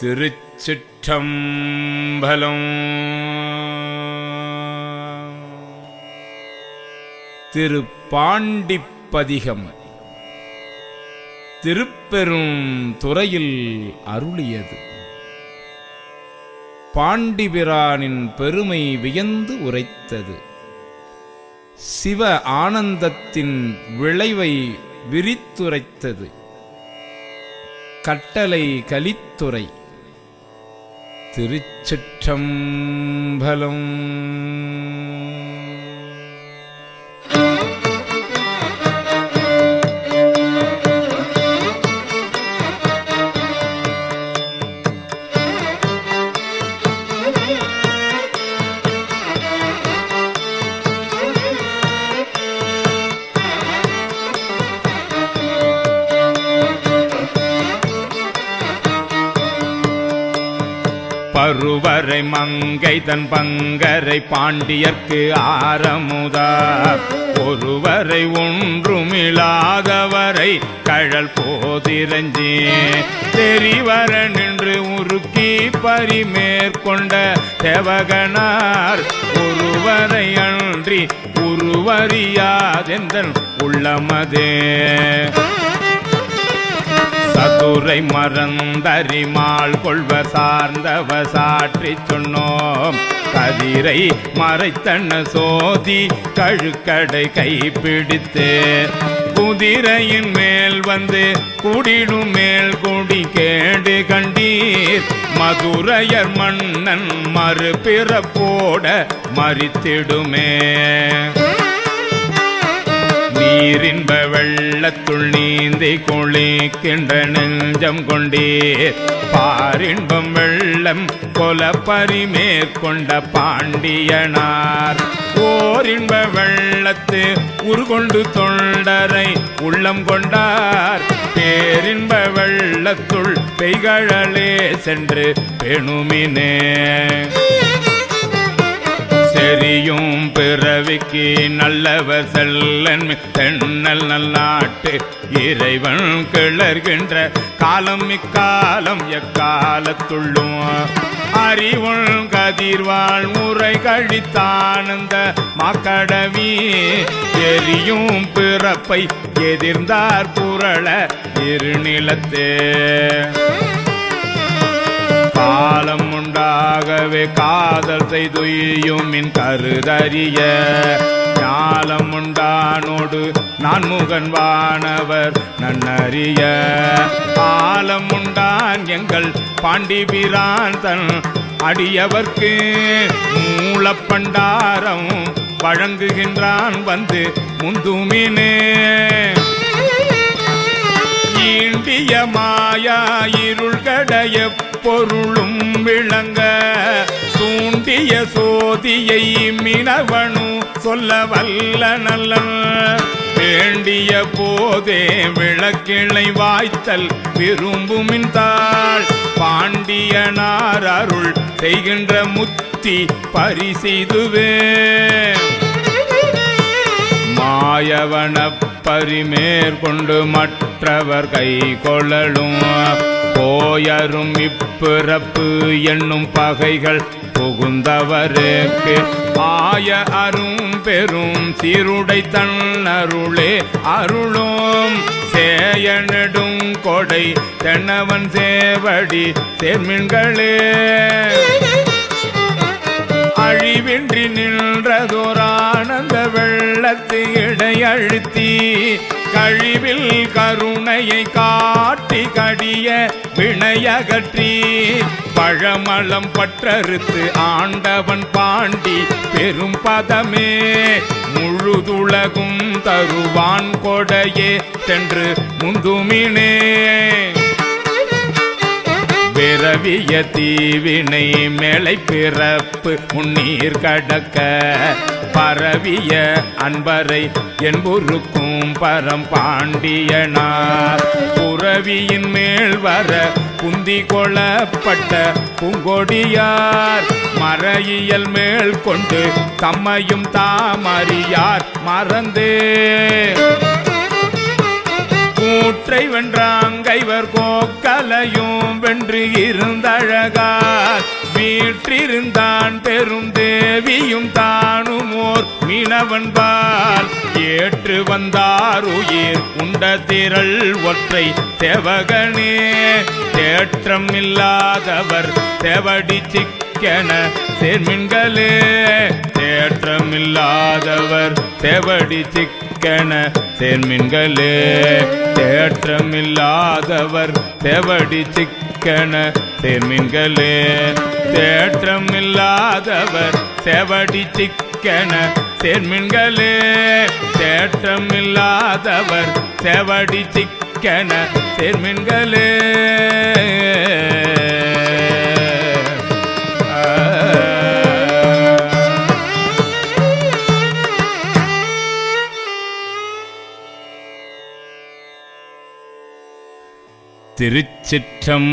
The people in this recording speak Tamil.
திருச்சிற்றம்பலம். திருப்பாண்டிப்பதிகம். திருப்பெரும் துறையில் அருளியது. பாண்டிபிரானின் பெருமை வியந்து உரைத்தது. சிவ ஆனந்தத்தின் விளைவை விரித்துரைத்தது. கட்டளை கலித்துறை. திருச்சிற்றம்பலம் பருவரை மங்கை தன் பங்கரை பாண்டியர்க்கு ஆரமுதா. ஒருவரை ஒன்றுமிழாதவரை கழல் போதிரஞ்சி. தெரிவர நின்று உருக்கி பரிமேற்கொண்ட தேவகனார் ஒருவரை அன்றி உருவறியாதெந்தன் உள்ளமதே. சதுரை மறந்தறிமாள் கொள்வ சார்ந்தவ சாற்றி சொன்னோம். கதிரை மறைத்தன்ன சோதி கழுக்கடை கைப்பிடித்து குதிரையின் மேல் வந்து குடிடும் மேல் குடி கேடு கண்டீர். மதுரையர் மன்னன் மறுபிறப்போட மறித்திடுமே. நீரின்ப வெள்ளத்துள் நீந்தி குளிக்கின்ற நெஞ்சம் கொண்டீர் பாரின்பம் வெள்ளம் கொல பரிமேற்கொண்ட பாண்டியனார். ஓரின்ப வெள்ளத்து உருகொண்டு தொண்டரை உள்ளம் கொண்டார். பேரின்ப வெள்ளத்துள் பெய்கழலே சென்று பெணுமினே. தெரியும் பிறவிக்கு நல்லவர் செல்லன் தென்னல் நல்லாட்டு இறைவன் கிளர்கின்ற காலம் இக்காலம் எக்காலத்துள்ளும். அறிவுள் கதிர்வாள் முறை கழித்தானந்த மக்கடவி. எரியும் பிறப்பை எதிர்ந்தார் புரள இருநிலத்தே. காலம் உண்டாகவே காதல் செய்துயும் மின் கருதறிய. ஞாலம் உண்டானோடு நான் முகன் வானவர் நன்னறிய. ஆலம் உண்டான் எங்கள் பாண்டிபிரான் தன் அடியவர்க்கு மூலப்பண்டாரம் வழங்குகின்றான் வந்து முந்துமினே. ஈண்டிய மாயா இருள் கடைய பொருளும் விளங்க. தூண்டிய சோதியை மினவனு சொல்ல வல்ல நல்ல வேண்டிய போதே விளக்கிளை வாய்த்தல் விரும்புமின் தாள். பாண்டியனார் அருள் செய்கின்ற முத்தி பரிசெய்துவே மாயவனப்ப பரிமேற்கொண்டு மற்றவர் கை கொள்ளலும். போயரும் இப்பிறப்பு என்னும் பகைகள் புகுந்தவருக்கு. ஆய அரும் பெரும் சீருடை தன்னருளே அருளும். சேய நெடும் கொடை தென்னவன் சேவடி தேர்மின்களே அழிவின்றி நின்றதோரானந்த கடத்து இடையழுத்தி கழிவில் கருணையை காட்டி கடிய வினையகற்றி பழமளம் பற்றறுத்து ஆண்டவன் பாண்டி பெரும் பதமே முழுதுலகும் தருவான் கொடையே சென்று முந்துமினே. பிறவிய தீவினை மேலை பிறப்பு முன்னீர் கடக்க. பரவிய அன்பரை என்புருக்கும் பரம் பாண்டியனார் புறவியின் மேல் வர குந்தி கொளப்பட்ட பூங்கொடியார். மறையியல் மேல் கொண்டு தம்மையும் தாமறியார். மறந்தே. கூற்றை கைவர் கோக்கலையும் வென்று இருந்தழகார். வீற்றிருந்தான் பெரும் தேவியும் தானுமோர் மீனவன்பால் ஏற்று வந்தார் உயிர் உண்ட திரள் ஒற்றை தேவகனே. தேற்றம் இல்லாதவர் தேவடி சிக்கென சேர்மின்களே. தேற்றமில்லாதவர் தேவடி சிக்கன சேர்மின்களே தேற்றமில்லாதவர் தேவடி சிக்கன சேர்மின்களே தேற்றமில்லாதவர் தேவடி சிக்கன சேர்மின்களே தேற்றமில்லாதவர் தேவடி சிக்கன சேர்மின்களே. திருச்சிற்றம்பலம்.